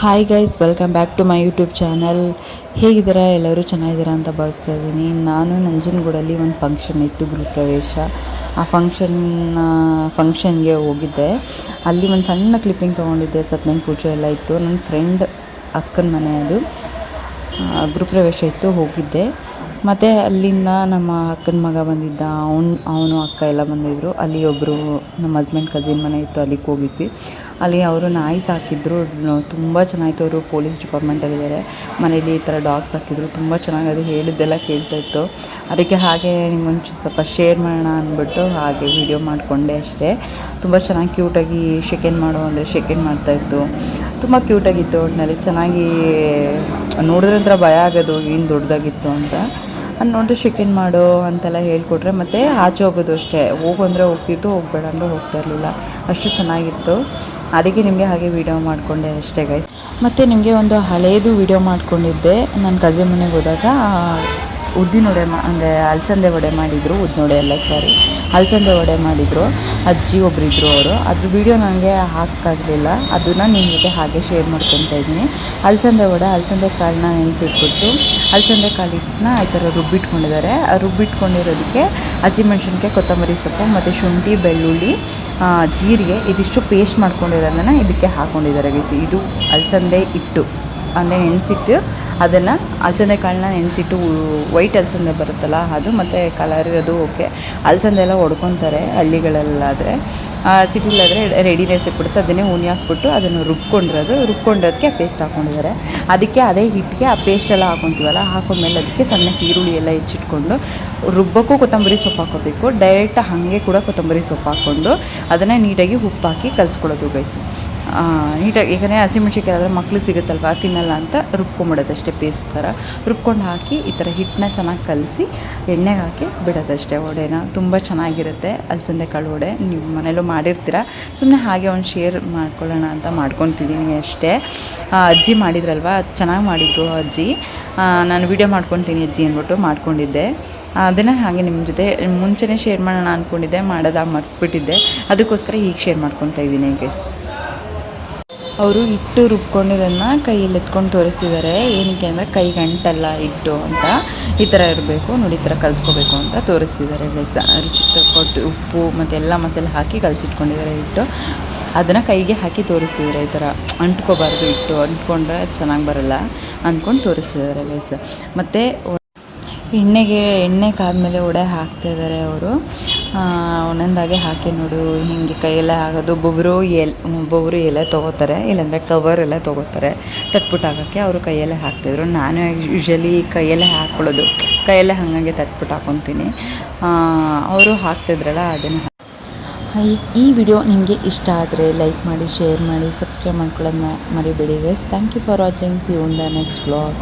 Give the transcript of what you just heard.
Hi guys welcome back to my YouTube channel ಹೇಗಿದ್ದೀರಾ? ಎಲ್ಲರೂ ಚೆನ್ನಾಗಿದ್ದೀರಾ ಅಂತ ಭಾವಿಸ್ತಾ ಇದ್ದೀನಿ. ನಾನು ನಂಜನಗೂಡಲ್ಲಿ ಒಂದು ಫಂಕ್ಷನ್ ಇತ್ತು, ಗೃಹ ಪ್ರವೇಶ. ಆ ಫಂಕ್ಷನ್ ಫಂಕ್ಷನ್ಗೆ ಹೋಗಿದ್ದೆ. ಅಲ್ಲಿ ಒಂದು ಸಣ್ಣ ಕ್ಲಿಪ್ಪಿಂಗ್ ತೊಗೊಂಡಿದ್ದೆ ಸತ್ಯನ ಪೂಜೆ ಎಲ್ಲ ಇತ್ತು. ನನ್ನ ಫ್ರೆಂಡ್ ಅಕ್ಕನ ಮನೆ ಅದು. ಗೃಹ ಪ್ರವೇಶ ಇತ್ತು, ಹೋಗಿದ್ದೆ. ಮತ್ತು ಅಲ್ಲಿಂದ ನಮ್ಮ ಅಕ್ಕನ ಮಗ ಬಂದಿದ್ದ, ಅವನು ಅವನು ಅಕ್ಕ ಎಲ್ಲ ಬಂದಿದ್ದರು ಅಲ್ಲಿ ಒಬ್ಬರು ನಮ್ಮ ಹಸ್ಬೆಂಡ್ ಕಸಿನ್ ಮನೆ ಇತ್ತು, ಅಲ್ಲಿಗೆ ಹೋಗಿದ್ವಿ. ಅಲ್ಲಿ ಅವರು ನಾಯಿ ಸಾಕಿದ್ರು ತುಂಬ ಚೆನ್ನಾಗಿತ್ತು ಅವರು ಪೊಲೀಸ್ ಡಿಪಾರ್ಟ್ಮೆಂಟಲ್ಲಿದ್ದಾರೆ ಮನೇಲಿ ಈ ಥರ ಡಾಗ್ಸ್ ಸಾಕಿದ್ರು ತುಂಬ ಚೆನ್ನಾಗಿ ಅದು ಹೇಳಿದ್ದೆಲ್ಲ ಕೇಳ್ತಾ ಇತ್ತು. ಅದಕ್ಕೆ ಹಾಗೆ ನಿಮ್ಗೊಂಚು ಸ್ವಲ್ಪ ಶೇರ್ ಮಾಡೋಣ ಅಂದ್ಬಿಟ್ಟು ಹಾಗೆ ವಿಡಿಯೋ ಮಾಡಿಕೊಂಡೆ ಅಷ್ಟೇ. ತುಂಬ ಚೆನ್ನಾಗಿ ಕ್ಯೂಟಾಗಿ ಶೆಕೆಂಡ್ ಮಾಡು, ಅಂದರೆ ಶೆಕೆಂಡ್ ಮಾಡ್ತಾಯಿತ್ತು ತುಂಬ ಕ್ಯೂಟಾಗಿತ್ತು ಒಟ್ಟಿನಲ್ಲಿ ಚೆನ್ನಾಗಿ ನೋಡಿದ್ರೆ ಒಂಥರ ಭಯ ಆಗೋದು, ಏನು ದೊಡ್ಡದಾಗಿತ್ತು ಅಂತ. ಅದು ನೋಡಿದ್ರೆ ಚಿಕನ್ ಮಾಡು ಅಂತೆಲ್ಲ ಹೇಳ್ಕೊಟ್ರೆ ಮತ್ತು ಆಚೆ ಹೋಗೋದು ಅಷ್ಟೇ. ಹೋಗು ಅಂದರೆ ಹೋಗ್ತಿತ್ತು ಹೋಗಬೇಡ ಅಂದರೆ ಹೋಗ್ತಾ ಇರಲಿಲ್ಲ. ಅಷ್ಟು ಚೆನ್ನಾಗಿತ್ತು. ಅದಕ್ಕೆ ನಿಮಗೆ ಹಾಗೆ ವೀಡಿಯೋ ಮಾಡಿಕೊಂಡೆ ಅಷ್ಟೇ ಗೈಸ್ ಮತ್ತು ನಿಮಗೆ ಒಂದು ಹಳೇದು ವೀಡಿಯೋ ಮಾಡಿಕೊಂಡಿದ್ದೆ. ನನ್ನ ಕಸಿನ್ ಮನೆಗೆ ಹೋದಾಗ ಉದ್ದಿನ ವಡೆ ಮಾ ಅಂದರೆ ಅಲಸಂದೆ ವಡೆ ಮಾಡಿದರು ಉದ್ದಿನೊಡೆ ಅಲ್ಲ ಸಾರಿ ಅಲಸಂದೆ ವಡೆ ಮಾಡಿದರು, ಅಜ್ಜಿ ಒಬ್ಬರಿದ್ದರು ಅವರು. ಅದ್ರ ವಿಡಿಯೋ ನನಗೆ ಹಾಕೋಕ್ಕಾಗಲಿಲ್ಲ ಅದನ್ನು ನಿಮ್ಮ ಜೊತೆ ಹಾಗೆ ಶೇರ್ ಮಾಡ್ಕೊತ ಇದ್ದೀನಿ. ಅಲಸಂದೆ ವಡೆ, ಅಲಸಂದೆ ಕಾಳನ್ನ ನೆನೆಸಿಟ್ಬಿಟ್ಟು, ಅಲಸಂದೆ ಕಾಳು ಹಿಟ್ಟನ್ನ ಈ ಥರ ರುಬ್ಬಿಟ್ಕೊಂಡಿದ್ದಾರೆ. ಆ ರುಬ್ಬಿಟ್ಕೊಂಡಿರೋದಕ್ಕೆ ಹಸಿಮೆಣ್ಸಿನ್ಕಾಯಿ ಕೊತ್ತಂಬರಿ ಸೊಪ್ಪು, ಮತ್ತು ಶುಂಠಿ, ಬೆಳ್ಳುಳ್ಳಿ ಜೀರಿಗೆ, ಇದಿಷ್ಟು ಪೇಸ್ಟ್ ಮಾಡ್ಕೊಂಡಿರೋದನ್ನು ಇದಕ್ಕೆ ಹಾಕ್ಕೊಂಡಿದ್ದಾರೆ ಬಿಸಿ ಇದು ಅಲಸಂದೆ ಹಿಟ್ಟು. ಅಂದರೆ ನೆನೆಸಿಟ್ಟು ಅದನ್ನು ಅಲಸಂದೆ ಕಾಳನ್ನ ನೆನೆಸಿಟ್ಟು ವೈಟ್ ಅಲಸಂದೆ ಬರುತ್ತಲ್ಲ ಅದು ಮತ್ತು ಕಲರ್ ಇರೋದು ಓಕೆ ಅಲಸಂದೆ ಎಲ್ಲ ಹೊಡ್ಕೊತಾರೆ ಹಳ್ಳಿಗಳಲ್ಲಾದರೆ. ಸಿಟಿಲಾದರೆ ರೆಡಿನೆಸ್ ಇಟ್ಬಿಡುತ್ತೆ ಅದನ್ನೇ ಹುಣಿ ಹಾಕ್ಬಿಟ್ಟು ಅದನ್ನು ರುಬ್ಕೊಂಡಿರೋದು. ರುಬ್ಕೊಂಡಿರೋದಕ್ಕೆ ಪೇಸ್ಟ್ ಹಾಕ್ಕೊಂಡಿದ್ದಾರೆ ಅದಕ್ಕೆ ಅದೇ ಹಿಟ್ಟಿಗೆ ಆ ಪೇಸ್ಟ್ ಎಲ್ಲ ಹಾಕೊತೀವಲ್ಲ, ಹಾಕೊಂಡ್ಮೇಲೆ ಅದಕ್ಕೆ ಸಣ್ಣ ಈರುಳ್ಳಿ ಎಲ್ಲ ಹೆಚ್ಚಿಟ್ಕೊಂಡು ರುಬ್ಬಕ್ಕೂ ಕೊತ್ತಂಬರಿ ಸೊಪ್ಪು ಹಾಕೋಬೇಕು. ಡೈರೆಕ್ಟ್ ಹಾಗೆ ಕೂಡ ಕೊತ್ತಂಬರಿ ಸೊಪ್ಪು ಹಾಕ್ಕೊಂಡು ಅದನ್ನು ನೀಟಾಗಿ ಹಾಕಿ ಕಲಿಸ್ಕೊಳ್ಳೋದು ಗೈಸ್ ನೀಟಾಗಿ ಏಕೆಂದರೆ ಹಸಿಮೆಣ್ಸಿನ್ಕಾಯಿ ಆದರೆ ಮಕ್ಳಿಗೆ ಸಿಗುತ್ತಲ್ವ? ತಿನ್ನಲ್ಲ ಅಂತ ರುಬ್ಕೊಂಬಿಡೋದಷ್ಟೇ ಪೇಸ್ಟ್ ಥರ. ರುಬ್ಕೊಂಡು ಹಾಕಿ ಈ ಥರ ಹಿಟ್ಟನ್ನ ಚೆನ್ನಾಗಿ ಕಲಸಿ ಎಣ್ಣೆಗೆ ಹಾಕಿ ಬಿಡೋದಷ್ಟೇ ವಡೆನ. ತುಂಬ ಚೆನ್ನಾಗಿರುತ್ತೆ ಅಲ್ಸಂದೆ ಕಾಳು ವಡೆ. ನೀವು ಮನೇಲೂ ಮಾಡಿರ್ತೀರ? ಸುಮ್ಮನೆ ಹಾಗೆ ಒಂದು ಶೇರ್ ಮಾಡ್ಕೊಳ್ಳೋಣ ಅಂತ ಮಾಡ್ಕೊತಿದ್ದೀನಿ ಅಷ್ಟೇ. ಅಜ್ಜಿ ಮಾಡಿದ್ರಲ್ವ? ಚೆನ್ನಾಗಿ ಮಾಡಿದ್ರು ಅಜ್ಜಿ. ನಾನು ವೀಡಿಯೋ ಮಾಡ್ಕೊತೀನಿ ಅಜ್ಜಿ ಅಂದ್ಬಿಟ್ಟು ಮಾಡ್ಕೊಂಡಿದ್ದೆ. ಅದನ್ನು ಹಾಗೆ ನಿಮ್ಮ ಜೊತೆ ಮುಂಚೆನೇ ಶೇರ್ ಮಾಡೋಣ ಅಂದ್ಕೊಂಡಿದ್ದೆ ಮಾಡೋದ ಮರ್ತ್ಬಿಟ್ಟಿದ್ದೆ. ಅದಕ್ಕೋಸ್ಕರ ಈಗ ಶೇರ್ ಮಾಡ್ಕೊತಾ ಇದ್ದೀನಿ ಗೈಸ್ ಅವರು ಹಿಟ್ಟು ರುಬ್ಕೊಂಡಿರೋದನ್ನ ಕೈಯಲ್ಲಿ ಎತ್ಕೊಂಡು ತೋರಿಸ್ತಿದ್ದಾರೆ. ಏನಕ್ಕೆ ಅಂದರೆ ಕೈ ಗಂಟಲ್ಲ ಹಿಟ್ಟು ಅಂತ. ಈ ಥರ ಇರಬೇಕು. ನೋಡಿ, ಈ ಥರ ಕಲಿಸ್ಕೋಬೇಕು ಅಂತ ತೋರಿಸ್ತಿದ್ದಾರೆ ಗೈಸ್ ರುಚಿ ಕೊಟ್ಟು ಉಪ್ಪು ಮತ್ತು ಎಲ್ಲ ಮಸಾಲೆ ಹಾಕಿ ಕಲಸಿಟ್ಕೊಂಡಿದ್ದಾರೆ ಹಿಟ್ಟು. ಅದನ್ನು ಕೈಗೆ ಹಾಕಿ ತೋರಿಸ್ತಿದ್ದಾರೆ ಈ ಥರ. ಅಂಟ್ಕೋಬಾರ್ದು ಹಿಟ್ಟು. ಅಂಟ್ಕೊಂಡ್ರೆ ಚೆನ್ನಾಗಿ ಬರಲ್ಲ ಅಂದ್ಕೊಂಡು ತೋರಿಸ್ತಿದ್ದಾರೆ ಗೈಸ್ ಮತ್ತು ಎಣ್ಣೆಗೆ, ಎಣ್ಣೆ ಕಾದ್ಮೇಲೆ ವಡೆ ಹಾಕ್ತಾ ಇದ್ದಾರೆ ಅವರು. ಒಂದೊಂದಾಗೆ ಹಾಕಿ ನೋಡು, ಹಿಂಗೆ ಕೈಯೆಲ್ಲ ಆಗೋದು. ಒಬ್ಬೊಬ್ಬರು ಎಲೆ ಒಬ್ಬೊಬ್ಬರು ಎಲೆ ತೊಗೋತಾರೆ, ಇಲ್ಲಾಂದರೆ ಕವರ್ ಎಲ್ಲ ತೊಗೋತಾರೆ. ತಟ್ಬಿಟ್ಟು ಹಾಕೋಕ್ಕೆ ಅವರು ಕೈಯಲ್ಲೇ ಹಾಕ್ತಿದ್ರು. ನಾನು ಯೂಶ್ವಲಿ ಕೈಯಲ್ಲೇ ಹಾಕ್ಕೊಳ್ಳೋದು ಕೈಯಲ್ಲೇ ಹಾಗಂಗೆ ತಟ್ಬಿಟ್ಟು ಹಾಕ್ಕೊತೀನಿ ಅವರು ಹಾಕ್ತಿದ್ರಲ್ಲ, ಅದನ್ನು ಈ ಈ ವಿಡಿಯೋ ನಿಮಗೆ ಇಷ್ಟ ಆದರೆ ಲೈಕ್ ಮಾಡಿ, ಶೇರ್ ಮಾಡಿ, ಸಬ್ಸ್ಕ್ರೈಬ್ ಮಾಡ್ಕೊಳ್ಳೋದನ್ನ ಮರಿಬೇಡಿ guys thank you for watching see the next vlog